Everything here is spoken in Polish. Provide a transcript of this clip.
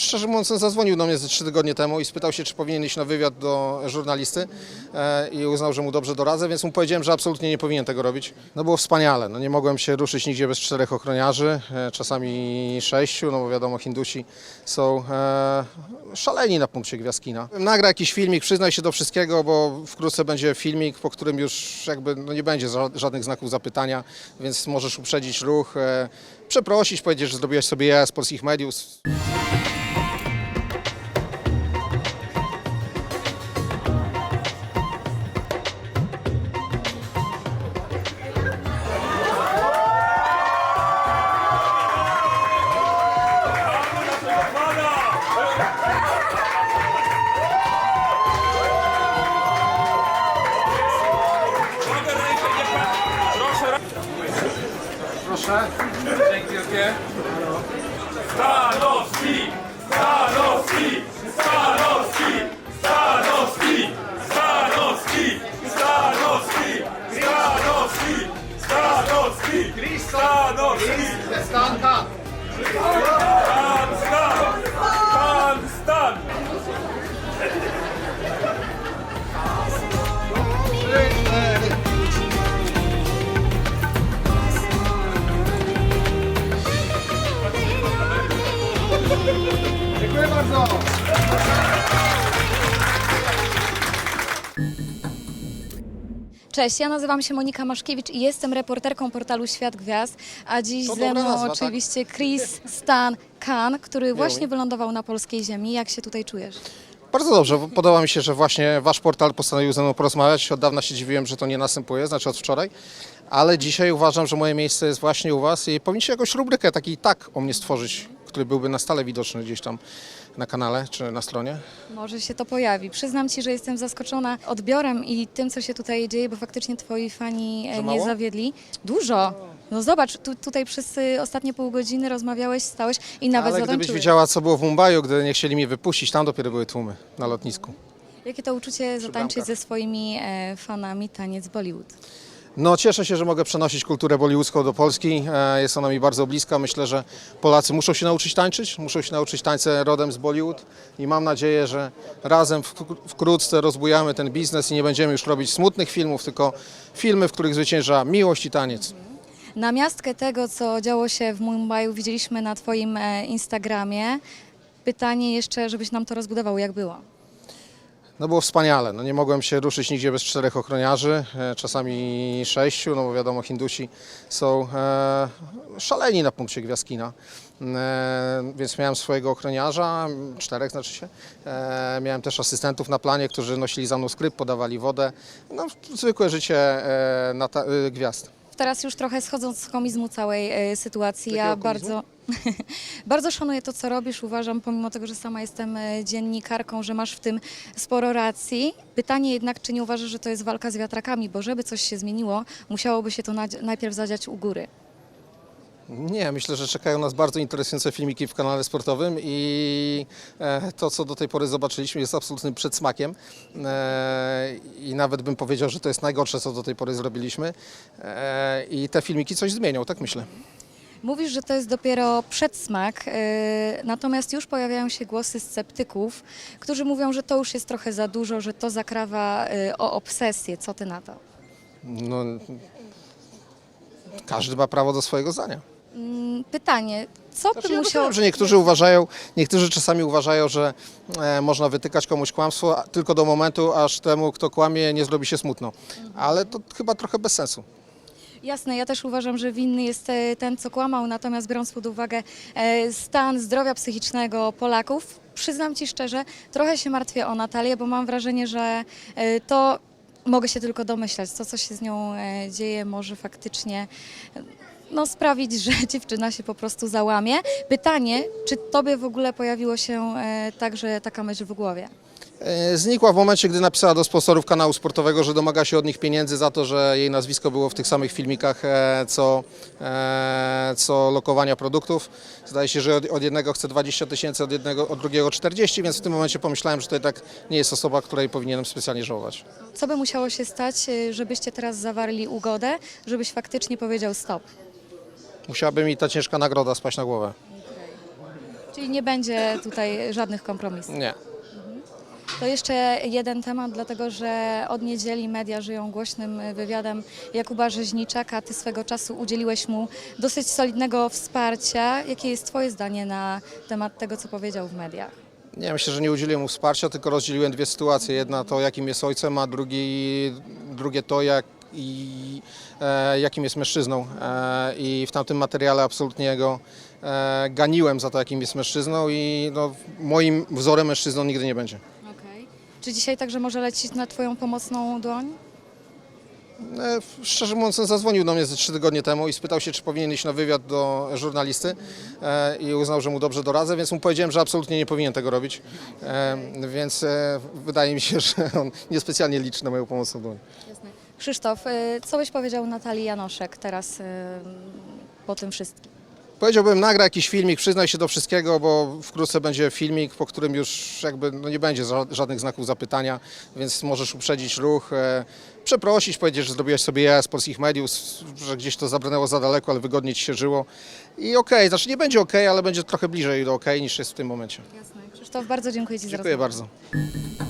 szczerze mówiąc, on zadzwonił do mnie ze trzy tygodnie temu i spytał się, czy powinien iść na wywiad do żurnalisty e, i uznał, że mu dobrze doradzę, więc mu powiedziałem, że absolutnie nie powinien tego robić. No było wspaniale, no nie mogłem się ruszyć nigdzie bez czterech ochroniarzy, e, czasami sześciu, no bo wiadomo, Hindusi są e, szaleni na punkcie Gwiazdkina. Nagra jakiś filmik, przyznaj się do wszystkiego, bo wkrótce będzie filmik, po którym już jakby no nie będzie ża- żadnych znaków zapytania, więc możesz uprzedzić ruch, przeprosić, powiedzieć, że zrobiłeś sobie ja z polskich mediów. Proszę. Dzięki wielkie. Stanowski! Stanowski! Stanowski! Stanowski! Stanowski! Stanowski! Stanowski! Stanowski! Stanowski! Stanka! Cześć, ja nazywam się Monika Maszkiewicz i jestem reporterką portalu Świat Gwiazd, a dziś To ze dobra mną nazwa, tak? oczywiście Chris Stan Khan, który właśnie wylądował na polskiej ziemi. Jak się tutaj czujesz? Bardzo dobrze. Podoba mi się, że właśnie wasz portal postanowił ze mną porozmawiać. Od dawna się dziwiłem, że to nie następuje, znaczy od wczoraj. Ale dzisiaj uważam, że moje miejsce jest właśnie u was i powinniście jakąś rubrykę taki tak o mnie stworzyć, który byłby na stale widoczny gdzieś tam na kanale czy na stronie. Może się to pojawi. Przyznam Ci, że jestem zaskoczona odbiorem i tym, co się tutaj dzieje, bo faktycznie Twoi fani e, Za nie mało? zawiedli. Dużo. No zobacz, tu, tutaj przez y, ostatnie pół godziny rozmawiałeś, stałeś i nawet Ale gdybyś wiedziała, co było w Mumbai, gdy nie chcieli mnie wypuścić, tam dopiero były tłumy na lotnisku. Jakie to uczucie zatańczyć bramkach. ze swoimi e, fanami taniec Bollywood? No cieszę się, że mogę przenosić kulturę bollywoodzką do Polski. E, Jest ona mi bardzo bliska. Myślę, że Polacy muszą się nauczyć tańczyć, muszą się nauczyć tańce rodem z Bollywood i mam nadzieję, że razem wk- wkrótce rozbujamy ten biznes i nie będziemy już robić smutnych filmów, tylko filmy, w których zwycięża miłość i taniec. Namiastkę tego, co działo się w Mumbai, widzieliśmy na Twoim e, Instagramie. Pytanie jeszcze, żebyś nam to rozbudował, jak było? No było wspaniale. No nie mogłem się ruszyć nigdzie bez czterech ochroniarzy, e, czasami sześciu, no bo wiadomo, Hindusi są e, szaleni na punkcie Gwiazdkina. E, więc miałem swojego ochroniarza, czterech znaczy się. Miałem też asystentów na planie, którzy nosili za mną skrypt, podawali wodę. No zwykłe życie gwiazd. Teraz już trochę schodząc z komizmu całej e, sytuacji, ja Jakiego bardzo, bardzo szanuję to, co robisz. Uważam, pomimo tego, że sama jestem e, dziennikarką, że masz w tym sporo racji. Pytanie jednak, czy nie uważasz, że to jest walka z wiatrakami, bo żeby coś się zmieniło, musiałoby się to najpierw zadziać u góry. Nie, myślę, że czekają nas bardzo interesujące filmiki w kanale sportowym i e, to, co do tej pory zobaczyliśmy, jest absolutnym przedsmakiem. E, I nawet bym powiedział, że to jest najgorsze, co do tej pory zrobiliśmy. E, I te filmiki coś zmienią, tak myślę. Mówisz, że to jest dopiero przedsmak, yy, natomiast już pojawiają się głosy sceptyków, którzy mówią, że to już jest trochę za dużo, że to zakrawa yy, o obsesję. Co ty na to? No, każdy ma prawo do swojego zdania. Mm, Pytanie, co Znaczy, by ja musiało... że niektórzy uważają, niektórzy czasami uważają, że e, można wytykać komuś kłamstwo tylko do momentu, aż temu, kto kłamie, nie zrobi się smutno. Ale to chyba trochę bez sensu. Jasne, ja też uważam, że winny jest e, ten, co kłamał, natomiast biorąc pod uwagę e, stan zdrowia psychicznego Polaków, przyznam Ci szczerze, trochę się martwię o Natalię, bo mam wrażenie, że e, to mogę się tylko domyślać, to co się z nią dzieje może faktycznie no, sprawić, że dziewczyna się po prostu załamie. Pytanie, czy Tobie w ogóle pojawiło się e, także taka myśl w głowie? E, Znikła w momencie, gdy napisała do sponsorów kanału sportowego, że domaga się od nich pieniędzy za to, że jej nazwisko było w tych samych filmikach, e, co, e, co lokowania produktów. Zdaje się, że od, jednego chce 20 tysięcy, od, jednego, od drugiego 40, więc w tym momencie pomyślałem, że to jednak nie jest osoba, której powinienem specjalnie żałować. Co by musiało się stać, żebyście teraz zawarli ugodę, żebyś faktycznie powiedział stop? Musiałaby mi ta ciężka nagroda spaść na głowę. Czyli nie będzie tutaj żadnych kompromisów. Nie. To jeszcze jeden temat, dlatego że od niedzieli media żyją głośnym wywiadem Jakuba Rzeźniczaka. Ty swego czasu udzieliłeś mu dosyć solidnego wsparcia. Jakie jest Twoje zdanie na temat tego, co powiedział w mediach? Nie, myślę, że nie udzieliłem mu wsparcia, tylko rozdzieliłem dwie sytuacje. Jedna to, jakim jest ojcem, a drugi, drugie to, jak, i, e, jakim jest mężczyzną. E, I w tamtym materiale absolutnie go e, ganiłem za to, jakim jest mężczyzną i no, moim wzorem mężczyzną nigdy nie będzie. Czy dzisiaj także może lecieć na Twoją pomocną dłoń? E, Szczerze mówiąc, on zadzwonił do mnie ze trzy tygodnie temu i spytał się, czy powinien iść na wywiad do żurnalisty e, i uznał, że mu dobrze doradzę, więc mu powiedziałem, że absolutnie nie powinien tego robić. E, Więc e, wydaje mi się, że on niespecjalnie liczy na moją pomocną dłoń. Krzysztof, y, co byś powiedział Natalii Janoszek teraz y, po tym wszystkim? Powiedziałbym, nagra jakiś filmik, przyznaj się do wszystkiego, bo wkrótce będzie filmik, po którym już jakby no nie będzie ża- żadnych znaków zapytania, więc możesz uprzedzić ruch, e, przeprosić, powiedzieć, że zrobiłeś sobie ja z polskich mediów, że gdzieś to zabrnęło za daleko, ale wygodnie ci się żyło. I okej, znaczy nie będzie okej, ale będzie trochę bliżej do okej niż jest w tym momencie. Krzysztof, bardzo dziękuję Ci za Dziękuję rozmowę. bardzo.